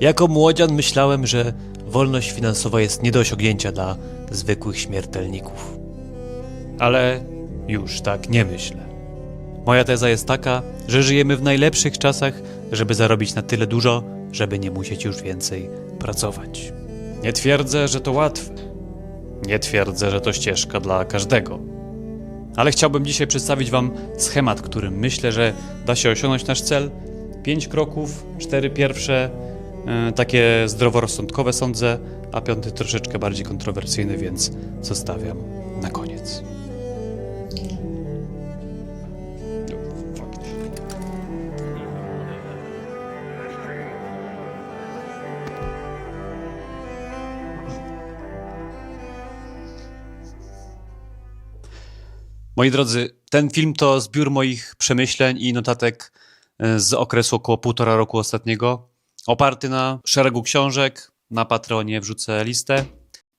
Jako młodzian myślałem, że wolność finansowa jest nie do osiągnięcia dla zwykłych śmiertelników. Ale już tak nie myślę. Moja teza jest taka, że żyjemy w najlepszych czasach, żeby zarobić na tyle dużo, żeby nie musieć już więcej pracować. Nie twierdzę, że to łatwe. Nie twierdzę, że to ścieżka dla każdego. Ale chciałbym dzisiaj przedstawić Wam schemat, którym myślę, że da się osiągnąć nasz cel. Pięć kroków, cztery pierwsze, takie zdroworozsądkowe sądzę, a piąty troszeczkę bardziej kontrowersyjny, więc zostawiam na koniec. Moi drodzy, ten film to zbiór moich przemyśleń i notatek e, z okresu około półtora roku ostatniego, oparty na szeregu książek, na Patreonie wrzucę listę,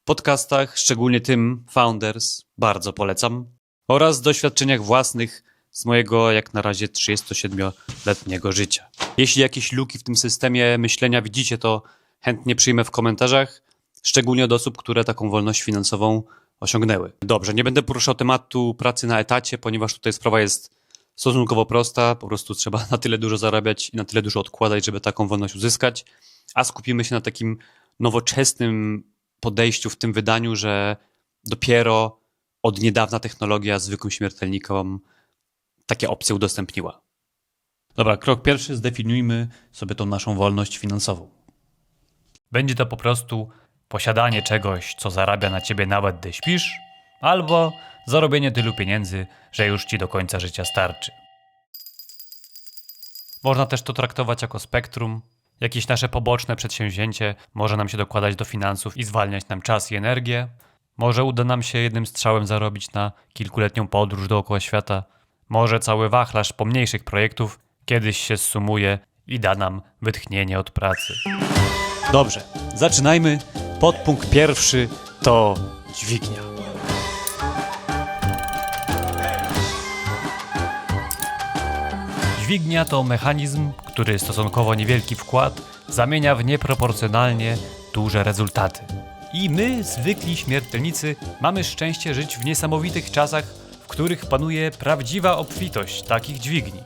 podcastach, szczególnie tym Founders, bardzo polecam, oraz doświadczeniach własnych z mojego jak na razie 37-letniego życia. Jeśli jakieś luki w tym systemie myślenia widzicie, to chętnie przyjmę w komentarzach, szczególnie od osób, które taką wolność finansową osiągnęły. Dobrze, nie będę poruszał tematu pracy na etacie, ponieważ tutaj sprawa jest stosunkowo prosta. Po prostu trzeba na tyle dużo zarabiać i na tyle dużo odkładać, żeby taką wolność uzyskać. A skupimy się na takim nowoczesnym podejściu w tym wydaniu, że dopiero od niedawna technologia zwykłym śmiertelnikom takie opcje udostępniła. Dobra, krok pierwszy, zdefiniujmy sobie tą naszą wolność finansową. Będzie to po prostu posiadanie czegoś, co zarabia na ciebie nawet gdy śpisz, albo zarobienie tylu pieniędzy, że już ci do końca życia starczy. Można też to traktować jako spektrum. Jakieś nasze poboczne przedsięwzięcie może nam się dokładać do finansów i zwalniać nam czas i energię. Może uda nam się jednym strzałem zarobić na kilkuletnią podróż dookoła świata. Może cały wachlarz pomniejszych projektów kiedyś się zsumuje i da nam wytchnienie od pracy. Dobrze, zaczynajmy. Podpunkt pierwszy to dźwignia. Dźwignia to mechanizm, który stosunkowo niewielki wkład zamienia w nieproporcjonalnie duże rezultaty. I my, zwykli śmiertelnicy, mamy szczęście żyć w niesamowitych czasach, w których panuje prawdziwa obfitość takich dźwigni.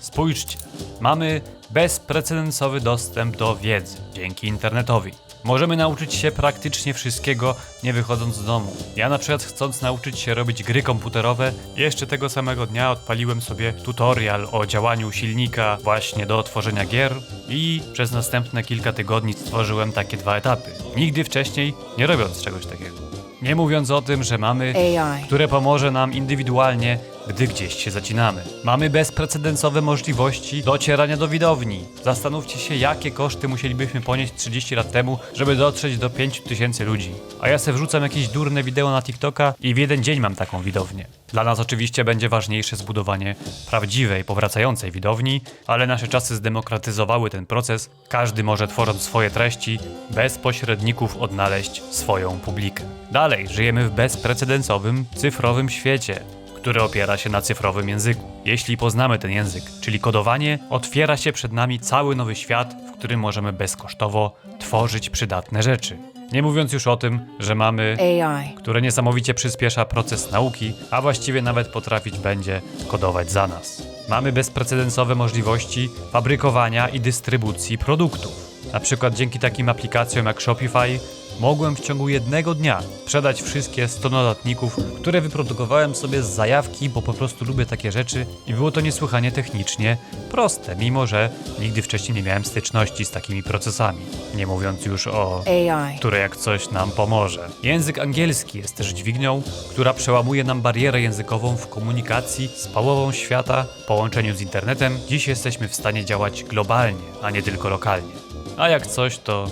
Spójrzcie, mamy bezprecedensowy dostęp do wiedzy dzięki internetowi. Możemy nauczyć się praktycznie wszystkiego, nie wychodząc z domu. Ja na przykład chcąc nauczyć się robić gry komputerowe, jeszcze tego samego dnia odpaliłem sobie tutorial o działaniu silnika właśnie do tworzenia gier i przez następne kilka tygodni stworzyłem takie dwa etapy. Nigdy wcześniej nie robiąc czegoś takiego. Nie mówiąc o tym, że mamy AI. które pomoże nam indywidualnie, gdy gdzieś się zacinamy. Mamy bezprecedensowe możliwości docierania do widowni. Zastanówcie się, jakie koszty musielibyśmy ponieść 30 lat temu, żeby dotrzeć do 5000 ludzi. A ja se wrzucam jakieś durne wideo na TikToka i w jeden dzień mam taką widownię. Dla nas oczywiście będzie ważniejsze zbudowanie prawdziwej, powracającej widowni, ale nasze czasy zdemokratyzowały ten proces. Każdy może tworząc swoje treści, bez pośredników odnaleźć swoją publikę. Dalej, żyjemy w bezprecedensowym, cyfrowym świecie który opiera się na cyfrowym języku. Jeśli poznamy ten język, czyli kodowanie, otwiera się przed nami cały nowy świat, w którym możemy bezkosztowo tworzyć przydatne rzeczy. Nie mówiąc już o tym, że mamy AI. które niesamowicie przyspiesza proces nauki, a właściwie nawet potrafić będzie kodować za nas. Mamy bezprecedensowe możliwości fabrykowania i dystrybucji produktów. Na przykład dzięki takim aplikacjom jak Shopify mogłem w ciągu jednego dnia sprzedać wszystkie 100 notatników, które wyprodukowałem sobie z zajawki, bo po prostu lubię takie rzeczy i było to niesłychanie technicznie proste, mimo że nigdy wcześniej nie miałem styczności z takimi procesami. Nie mówiąc już o AI. które jak coś nam pomoże. Język angielski jest też dźwignią, która przełamuje nam barierę językową w komunikacji z połową świata, w połączeniu z internetem. Dziś jesteśmy w stanie działać globalnie, a nie tylko lokalnie. A jak coś, to.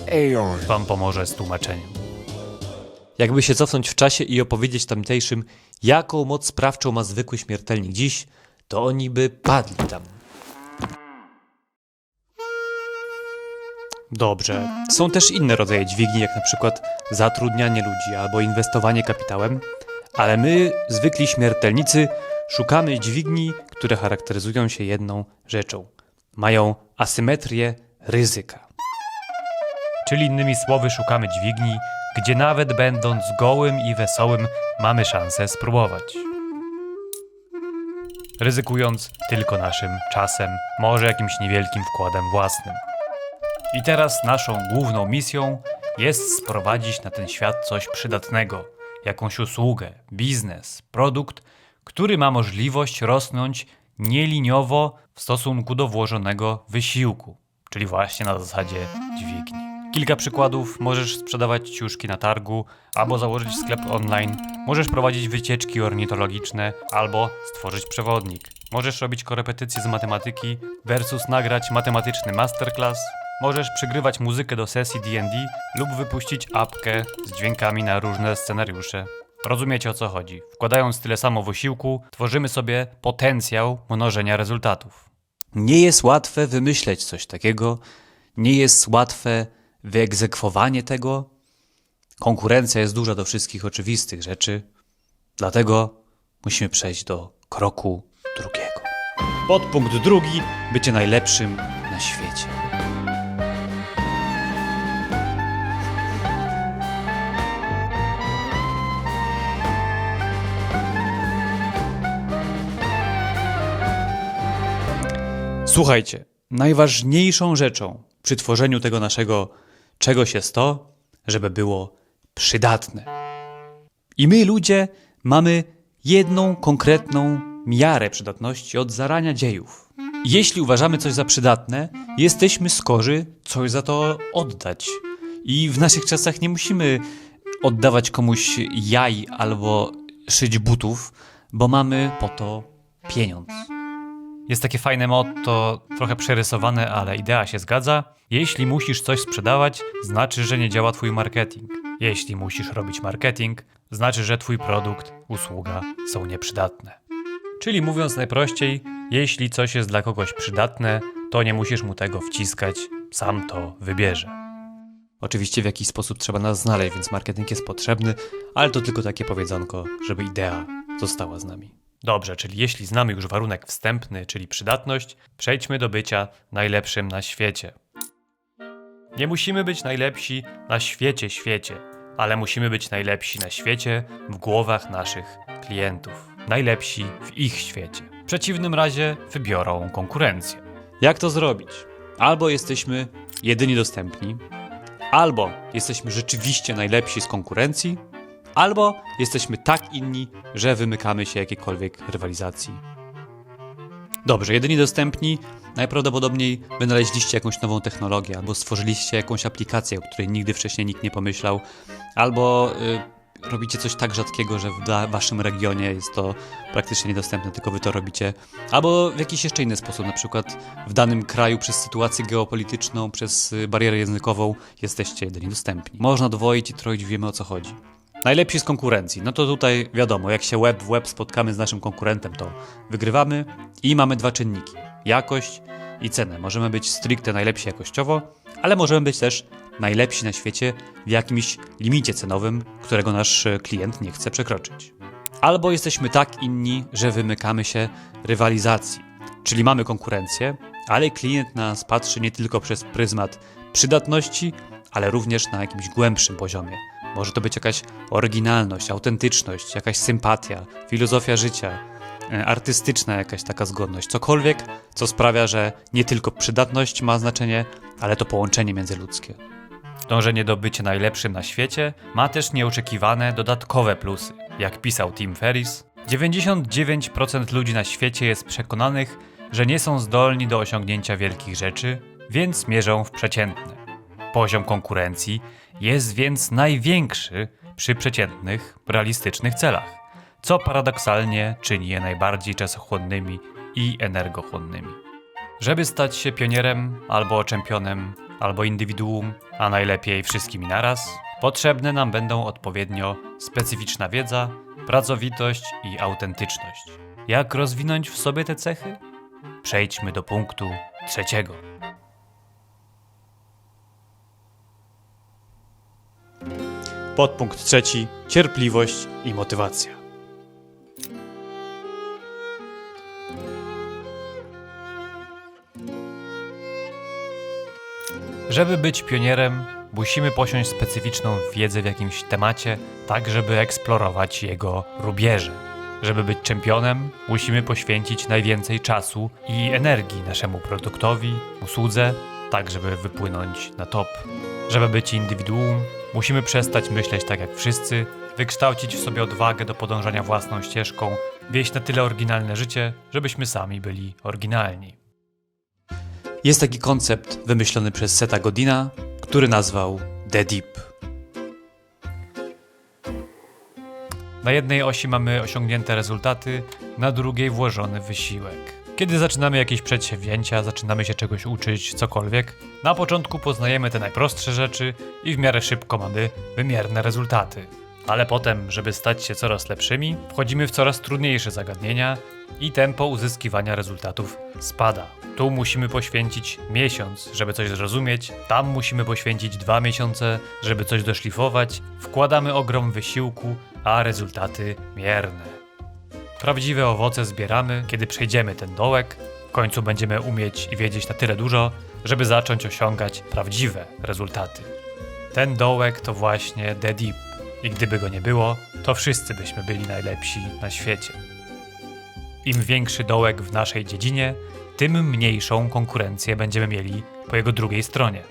Wam pomoże z tłumaczeniem. Jakby się cofnąć w czasie i opowiedzieć tamtejszym, jaką moc sprawczą ma zwykły śmiertelnik dziś, to oni by padli tam. Dobrze. Są też inne rodzaje dźwigni, jak na przykład zatrudnianie ludzi albo inwestowanie kapitałem, ale my, zwykli śmiertelnicy, szukamy dźwigni, które charakteryzują się jedną rzeczą. Mają asymetrię ryzyka. Czyli innymi słowy szukamy dźwigni, gdzie nawet będąc gołym i wesołym mamy szansę spróbować. Ryzykując tylko naszym czasem, może jakimś niewielkim wkładem własnym. I teraz naszą główną misją jest sprowadzić na ten świat coś przydatnego, jakąś usługę, biznes, produkt, który ma możliwość rosnąć nieliniowo w stosunku do włożonego wysiłku, czyli właśnie na zasadzie dźwigni. Kilka przykładów. Możesz sprzedawać ciuszki na targu, albo założyć sklep online, możesz prowadzić wycieczki ornitologiczne, albo stworzyć przewodnik. Możesz robić korepetycje z matematyki versus nagrać matematyczny masterclass, Możesz przygrywać muzykę do sesji D&D lub wypuścić apkę z dźwiękami na różne scenariusze. Rozumiecie o co chodzi. Wkładając tyle samo wysiłku, tworzymy sobie potencjał mnożenia rezultatów. Nie jest łatwe wymyśleć coś takiego, nie jest łatwe wyegzekwowanie tego. Konkurencja jest duża do wszystkich oczywistych rzeczy, dlatego musimy przejść do kroku drugiego. Podpunkt drugi: bycie najlepszym na świecie. Słuchajcie, najważniejszą rzeczą przy tworzeniu tego naszego czegoś jest to, żeby było przydatne. I my, ludzie, mamy jedną konkretną miarę przydatności od zarania dziejów. Jeśli uważamy coś za przydatne, jesteśmy skorzy coś za to oddać. I w naszych czasach nie musimy oddawać komuś jaj albo szyć butów, bo mamy po to pieniądz. Jest takie fajne motto, trochę przerysowane, ale idea się zgadza. Jeśli musisz coś sprzedawać, znaczy, że nie działa twój marketing. Jeśli musisz robić marketing, znaczy, że twój produkt, usługa są nieprzydatne. Czyli mówiąc najprościej, jeśli coś jest dla kogoś przydatne, to nie musisz mu tego wciskać, sam to wybierze. Oczywiście w jakiś sposób trzeba nas znaleźć, więc marketing jest potrzebny, ale to tylko takie powiedzonko, żeby idea została z nami. Dobrze, czyli jeśli znamy już warunek wstępny, czyli przydatność, przejdźmy do bycia najlepszym na świecie. Nie musimy być najlepsi na świecie, świecie, ale musimy być najlepsi na świecie w głowach naszych klientów. Najlepsi w ich świecie. W przeciwnym razie wybiorą konkurencję. Jak to zrobić? Albo jesteśmy jedyni dostępni, albo jesteśmy rzeczywiście najlepsi z konkurencji, albo jesteśmy tak inni, że wymykamy się jakiejkolwiek rywalizacji. Dobrze, jedyni dostępni, najprawdopodobniej wynaleźliście jakąś nową technologię, albo stworzyliście jakąś aplikację, o której nigdy wcześniej nikt nie pomyślał, albo y, robicie coś tak rzadkiego, że w waszym regionie jest to praktycznie niedostępne, tylko wy to robicie, albo w jakiś jeszcze inny sposób, na przykład w danym kraju przez sytuację geopolityczną, przez y, barierę językową jesteście jedyni dostępni. Można dwoić i troić, wiemy o co chodzi. Najlepsi z konkurencji. No to tutaj wiadomo, jak się web w web spotkamy z naszym konkurentem, to wygrywamy i mamy dwa czynniki: jakość i cenę. Możemy być stricte najlepsi jakościowo, ale możemy być też najlepsi na świecie w jakimś limicie cenowym, którego nasz e, klient nie chce przekroczyć. Albo jesteśmy tak inni, że wymykamy się rywalizacji, czyli mamy konkurencję, ale klient na nas patrzy nie tylko przez pryzmat przydatności, ale również na jakimś głębszym poziomie. Może to być jakaś oryginalność, autentyczność, jakaś sympatia, filozofia życia, artystyczna jakaś taka zgodność, cokolwiek, co sprawia, że nie tylko przydatność ma znaczenie, ale to połączenie międzyludzkie. Dążenie do bycia najlepszym na świecie ma też nieoczekiwane dodatkowe plusy. Jak pisał Tim Ferriss, 99% ludzi na świecie jest przekonanych, że nie są zdolni do osiągnięcia wielkich rzeczy, więc mierzą w przeciętne. Poziom konkurencji jest więc największy przy przeciętnych, realistycznych celach, co paradoksalnie czyni je najbardziej czasochłonnymi i energochłonnymi. Żeby stać się pionierem, albo czempionem, albo indywiduum, a najlepiej wszystkimi naraz, potrzebne nam będą odpowiednio specyficzna wiedza, pracowitość i autentyczność. Jak rozwinąć w sobie te cechy? Przejdźmy do punktu trzeciego. Podpunkt trzeci: cierpliwość i motywacja. Żeby być pionierem, musimy posiąść specyficzną wiedzę w jakimś temacie, tak żeby eksplorować jego rubieże. Żeby być czempionem, musimy poświęcić najwięcej czasu i energii naszemu produktowi, usłudze, tak żeby wypłynąć na top. Żeby być indywiduum, musimy przestać myśleć tak jak wszyscy, wykształcić w sobie odwagę do podążania własną ścieżką, wieść na tyle oryginalne życie, żebyśmy sami byli oryginalni. Jest taki koncept wymyślony przez Seta Godina, który nazwał The Deep. Na jednej osi mamy osiągnięte rezultaty, na drugiej włożony wysiłek. Kiedy zaczynamy jakieś przedsięwzięcia, zaczynamy się czegoś uczyć, cokolwiek, na początku poznajemy te najprostsze rzeczy i w miarę szybko mamy wymierne rezultaty. Ale potem, żeby stać się coraz lepszymi, wchodzimy w coraz trudniejsze zagadnienia i tempo uzyskiwania rezultatów spada. Tu musimy poświęcić miesiąc, żeby coś zrozumieć, tam musimy poświęcić dwa miesiące, żeby coś doszlifować. Wkładamy ogrom wysiłku, a rezultaty mierne. Prawdziwe owoce zbieramy, kiedy przejdziemy ten dołek. W końcu będziemy umieć i wiedzieć na tyle dużo, żeby zacząć osiągać prawdziwe rezultaty. Ten dołek to właśnie The Deep. I gdyby go nie było, to wszyscy byśmy byli najlepsi na świecie. Im większy dołek w naszej dziedzinie, tym mniejszą konkurencję będziemy mieli po jego drugiej stronie.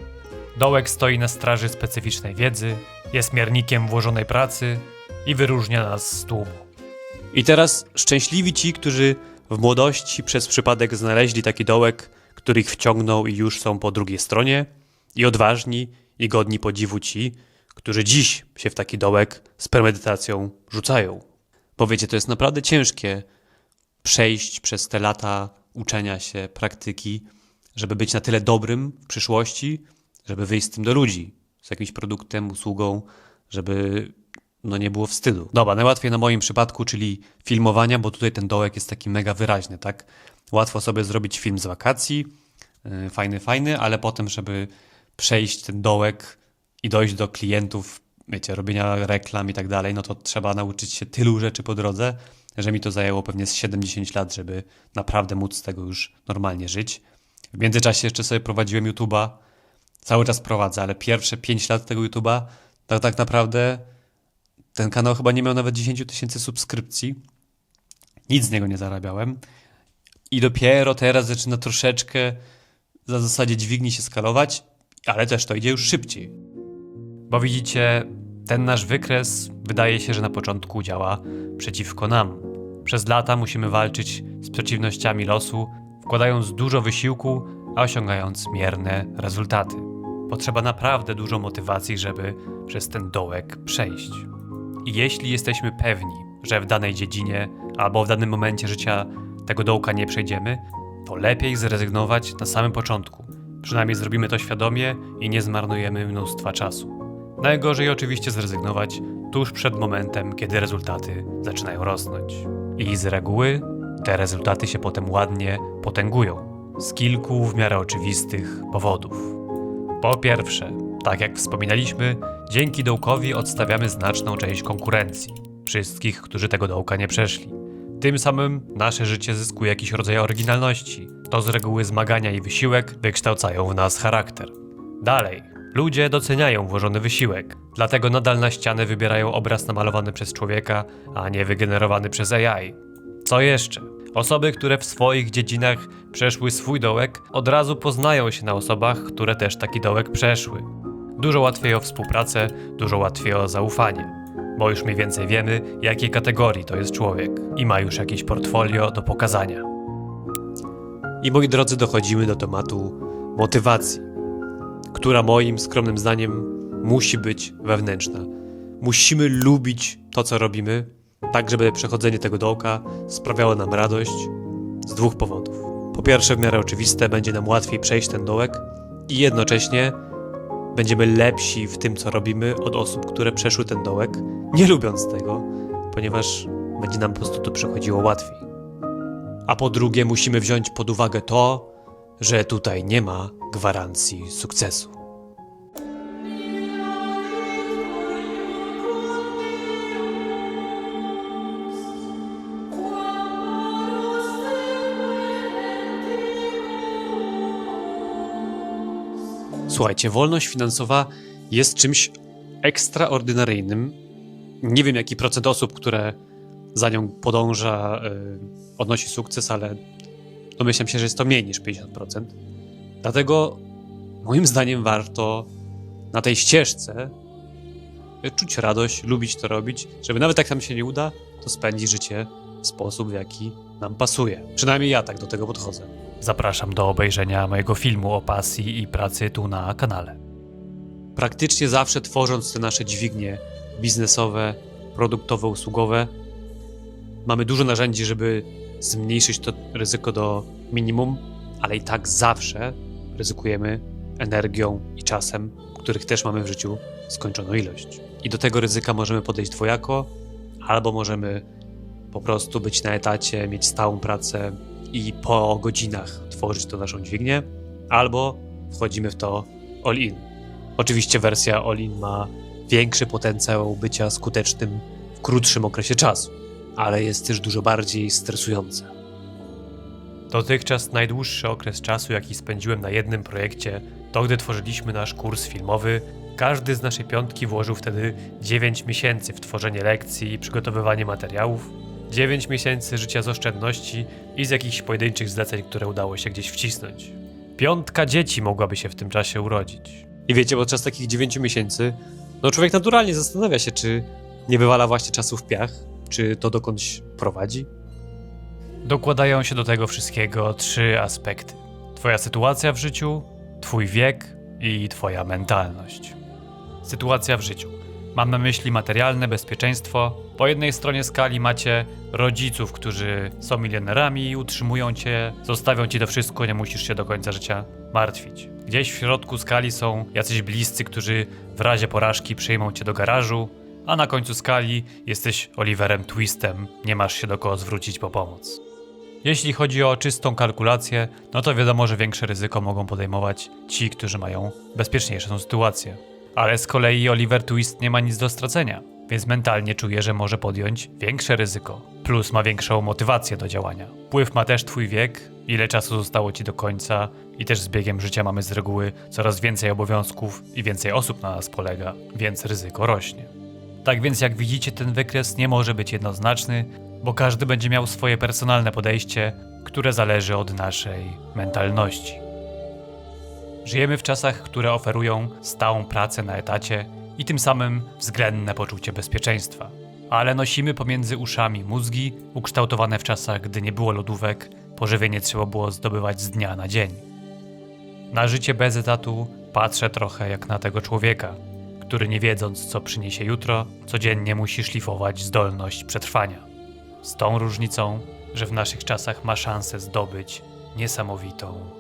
Dołek stoi na straży specyficznej wiedzy, jest miernikiem włożonej pracy i wyróżnia nas z tłumu. I teraz szczęśliwi ci, którzy w młodości przez przypadek znaleźli taki dołek, który ich wciągnął i już są po drugiej stronie, i odważni i godni podziwu ci, którzy dziś się w taki dołek z premedytacją rzucają. Bo wiecie, to jest naprawdę ciężkie przejść przez te lata uczenia się, praktyki, żeby być na tyle dobrym w przyszłości, żeby wyjść z tym do ludzi, z jakimś produktem, usługą, żeby no nie było wstydu. Dobra, najłatwiej na moim przypadku, czyli filmowania, bo tutaj ten dołek jest taki mega wyraźny, tak? Łatwo sobie zrobić film z wakacji, yy, fajny, fajny, ale potem, żeby przejść ten dołek i dojść do klientów, wiecie, robienia reklam i tak dalej, no to trzeba nauczyć się tylu rzeczy po drodze, że mi to zajęło pewnie z 70 lat, żeby naprawdę móc z tego już normalnie żyć. W międzyczasie jeszcze sobie prowadziłem YouTube'a, cały czas prowadzę, ale pierwsze 5 lat tego YouTube'a, to tak naprawdę ten kanał chyba nie miał nawet 10 tysięcy subskrypcji. Nic z niego nie zarabiałem. I dopiero teraz zaczyna troszeczkę za zasadzie dźwigni się skalować, ale też to idzie już szybciej. Bo widzicie, ten nasz wykres wydaje się, że na początku działa przeciwko nam. Przez lata musimy walczyć z przeciwnościami losu, wkładając dużo wysiłku, a osiągając mierne rezultaty. Potrzeba naprawdę dużo motywacji, żeby przez ten dołek przejść. I jeśli jesteśmy pewni, że w danej dziedzinie albo w danym momencie życia tego dołka nie przejdziemy, to lepiej zrezygnować na samym początku. Przynajmniej zrobimy to świadomie i nie zmarnujemy mnóstwa czasu. Najgorzej oczywiście zrezygnować tuż przed momentem, kiedy rezultaty zaczynają rosnąć. I z reguły te rezultaty się potem ładnie potęgują. Z kilku w miarę oczywistych powodów. Po pierwsze, tak jak wspominaliśmy, dzięki dołkowi odstawiamy znaczną część konkurencji. Wszystkich, którzy tego dołka nie przeszli. Tym samym nasze życie zyskuje jakiś rodzaj oryginalności. To z reguły zmagania i wysiłek wykształcają w nas charakter. Dalej, ludzie doceniają włożony wysiłek, dlatego nadal na ścianę wybierają obraz namalowany przez człowieka, a nie wygenerowany przez AI. Co jeszcze? Osoby, które w swoich dziedzinach przeszły swój dołek, od razu poznają się na osobach, które też taki dołek przeszły. Dużo łatwiej o współpracę, dużo łatwiej o zaufanie, bo już mniej więcej wiemy, jakiej kategorii to jest człowiek i ma już jakieś portfolio do pokazania. I moi drodzy, dochodzimy do tematu motywacji, która moim skromnym zdaniem musi być wewnętrzna. Musimy lubić to, co robimy, tak żeby przechodzenie tego dołka sprawiało nam radość z dwóch powodów. Po pierwsze, w miarę oczywiste, będzie nam łatwiej przejść ten dołek i jednocześnie będziemy lepsi w tym, co robimy od osób, które przeszły ten dołek, nie lubiąc tego, ponieważ będzie nam po prostu to przychodziło łatwiej. A po drugie, musimy wziąć pod uwagę to, że tutaj nie ma gwarancji sukcesu. Słuchajcie, wolność finansowa jest czymś ekstraordynaryjnym. Nie wiem, jaki procent osób, które za nią podąża, y, odnosi sukces, ale domyślam się, że jest to mniej niż 50%. Dlatego moim zdaniem warto na tej ścieżce czuć radość, lubić to robić, żeby nawet jak nam się nie uda, to spędzić życie w sposób, w jaki nam pasuje. Przynajmniej ja tak do tego podchodzę. Zapraszam do obejrzenia mojego filmu o pasji i pracy tu na kanale. Praktycznie zawsze tworząc te nasze dźwignie biznesowe, produktowe, usługowe, mamy dużo narzędzi, żeby zmniejszyć to ryzyko do minimum, ale i tak zawsze ryzykujemy energią i czasem, których też mamy w życiu skończoną ilość. I do tego ryzyka możemy podejść dwojako, albo możemy po prostu być na etacie, mieć stałą pracę i po godzinach tworzyć to naszą dźwignię, albo wchodzimy w to all in. Oczywiście wersja all in ma większy potencjał bycia skutecznym w krótszym okresie czasu, ale jest też dużo bardziej stresujące. Dotychczas najdłuższy okres czasu, jaki spędziłem na jednym projekcie, to gdy tworzyliśmy nasz kurs filmowy. Każdy z naszej piątki włożył wtedy 9 miesięcy w tworzenie lekcji i przygotowywanie materiałów, 9 miesięcy życia z oszczędności i z jakichś pojedynczych zleceń, które udało się gdzieś wcisnąć. Piątka dzieci mogłaby się w tym czasie urodzić. I wiecie, podczas takich 9 miesięcy, no człowiek naturalnie zastanawia się, czy nie wywala właśnie czasu w piach, czy to dokądś prowadzi. Dokładają się do tego wszystkiego trzy aspekty: Twoja sytuacja w życiu, Twój wiek i Twoja mentalność. Sytuacja w życiu. Mam na myśli materialne bezpieczeństwo. Po jednej stronie skali macie rodziców, którzy są milionerami utrzymują cię, zostawią ci to wszystko, nie musisz się do końca życia martwić. Gdzieś w środku skali są jacyś bliscy, którzy w razie porażki przyjmą cię do garażu, a na końcu skali jesteś Oliverem Twistem, nie masz się do kogo zwrócić po pomoc. Jeśli chodzi o czystą kalkulację, no to wiadomo, że większe ryzyko mogą podejmować ci, którzy mają bezpieczniejszą sytuację. Ale z kolei Oliver Twist nie ma nic do stracenia, więc mentalnie czuje, że może podjąć większe ryzyko. Plus ma większą motywację do działania. Wpływ ma też twój wiek, ile czasu zostało ci do końca i też z biegiem życia mamy z reguły coraz więcej obowiązków i więcej osób na nas polega, więc ryzyko rośnie. Tak więc jak widzicie, ten wykres nie może być jednoznaczny, bo każdy będzie miał swoje personalne podejście, które zależy od naszej mentalności. Żyjemy w czasach, które oferują stałą pracę na etacie i tym samym względne poczucie bezpieczeństwa. Ale nosimy pomiędzy uszami mózgi ukształtowane w czasach, gdy nie było lodówek, pożywienie trzeba było zdobywać z dnia na dzień. Na życie bez etatu patrzę trochę jak na tego człowieka, który nie wiedząc co przyniesie jutro, codziennie musi szlifować zdolność przetrwania. Z tą różnicą, że w naszych czasach ma szansę zdobyć niesamowitą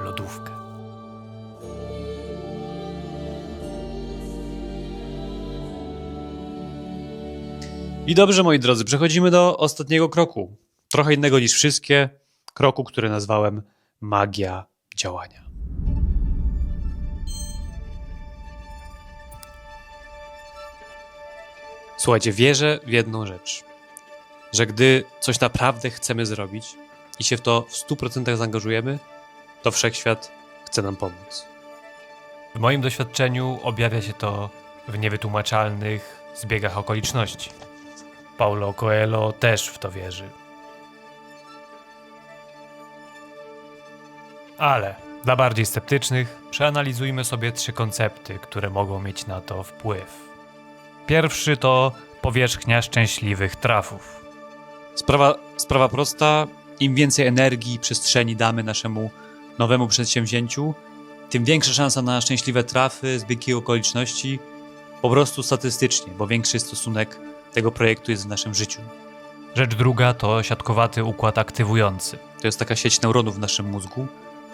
lodówkę. I dobrze, moi drodzy, przechodzimy do ostatniego kroku. Trochę innego niż wszystkie. Kroku, który nazwałem magia działania. Słuchajcie, wierzę w jedną rzecz. Że gdy coś naprawdę chcemy zrobić i się w to w 100% zaangażujemy, to wszechświat chce nam pomóc. W moim doświadczeniu objawia się to w niewytłumaczalnych zbiegach okoliczności. Paulo Coelho też w to wierzy. Ale dla bardziej sceptycznych przeanalizujmy sobie trzy koncepty, które mogą mieć na to wpływ. Pierwszy to powierzchnia szczęśliwych trafów. Sprawa, sprawa prosta. Im więcej energii i przestrzeni damy naszemu nowemu przedsięwzięciu, tym większa szansa na szczęśliwe trafy, zbiegi okoliczności, po prostu statystycznie, bo większy stosunek tego projektu jest w naszym życiu. Rzecz druga to siatkowaty układ aktywujący. To jest taka sieć neuronów w naszym mózgu,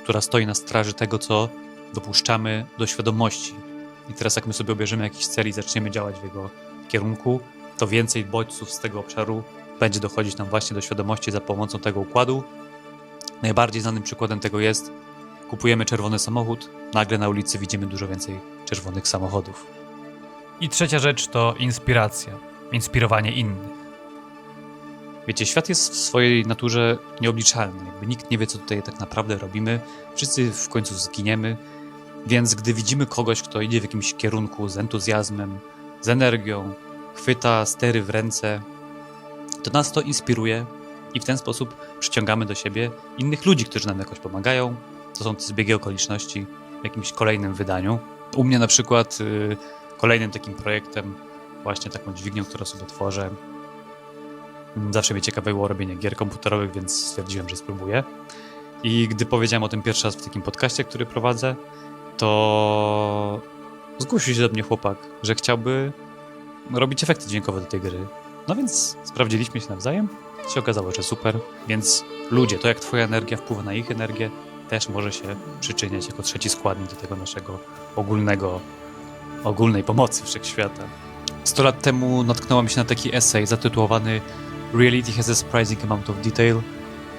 która stoi na straży tego, co dopuszczamy do świadomości. I teraz, jak my sobie obierzemy jakiś cel i zaczniemy działać w jego kierunku, to więcej bodźców z tego obszaru będzie dochodzić nam właśnie do świadomości za pomocą tego układu. Najbardziej znanym przykładem tego jest, kupujemy czerwony samochód, nagle na ulicy widzimy dużo więcej czerwonych samochodów. I trzecia rzecz to inspiracja, inspirowanie innych. Wiecie, świat jest w swojej naturze nieobliczalny. Jakby nikt nie wie, co tutaj tak naprawdę robimy. Wszyscy w końcu zginiemy Więc gdy widzimy kogoś, kto idzie w jakimś kierunku z entuzjazmem, z energią, chwyta stery w ręce, to nas to inspiruje i w ten sposób przyciągamy do siebie innych ludzi, którzy nam jakoś pomagają. To są te zbiegi okoliczności w jakimś kolejnym wydaniu. U mnie na przykład y, kolejnym takim projektem, właśnie taką dźwignią, którą sobie tworzę. mm, Zawsze mnie ciekawiło robienie gier komputerowych, więc stwierdziłem, że spróbuję. I gdy powiedziałem o tym pierwszy raz w takim podcaście, który prowadzę, to zgłosił się do mnie chłopak, że chciałby robić efekty dźwiękowe do tej gry. No więc sprawdziliśmy się nawzajem. Się okazało, że super. Więc ludzie, to jak twoja energia wpływa na ich energię, też może się przyczyniać jako trzeci składnik do tego naszego ogólnego, ogólnej pomocy wszechświata. 100 lat temu natknąłem się na taki esej zatytułowany Reality has a surprising amount of detail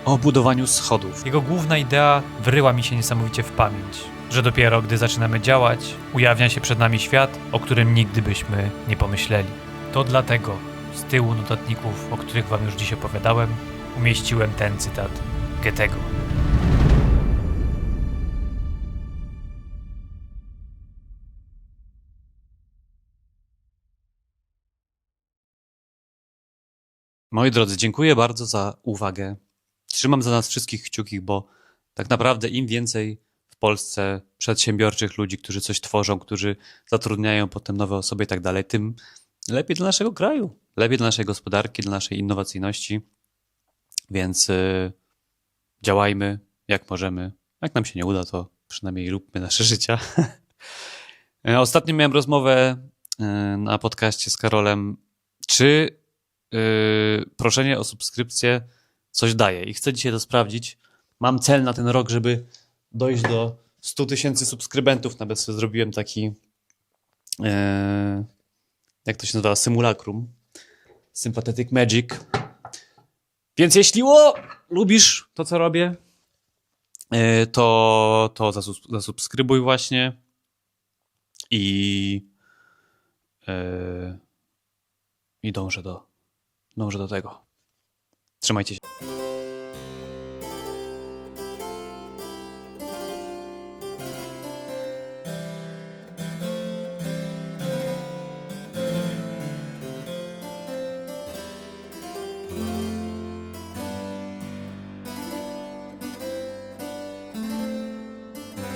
o budowaniu schodów. Jego główna idea wryła mi się niesamowicie w pamięć, że dopiero gdy zaczynamy działać, ujawnia się przed nami świat, o którym nigdy byśmy nie pomyśleli. To dlatego z tyłu notatników, o których wam już dziś opowiadałem, umieściłem ten cytat Goethego. Moi drodzy, dziękuję bardzo za uwagę. Trzymam za nas wszystkich kciuki, bo tak naprawdę im więcej Polsce przedsiębiorczych ludzi, którzy coś tworzą, którzy zatrudniają potem nowe osoby i tak dalej, tym lepiej dla naszego kraju, lepiej dla naszej gospodarki, dla naszej innowacyjności. Więc y, działajmy jak możemy. Jak nam się nie uda, to przynajmniej róbmy nasze życia. Ostatnio miałem rozmowę y, na podcaście z Karolem, czy yy, proszenie o subskrypcję coś daje. I chcę dzisiaj to sprawdzić. Mam cel na ten rok, żeby dojść do 100 tysięcy subskrybentów. Nawet sobie zrobiłem taki, yy, jak to się nazywa, symulacrum. Sympathetic Magic. Więc jeśli o, lubisz to, co robię, yy, to, to zasubskrybuj właśnie. I, yy, i dążę do, dążę do tego. Trzymajcie się.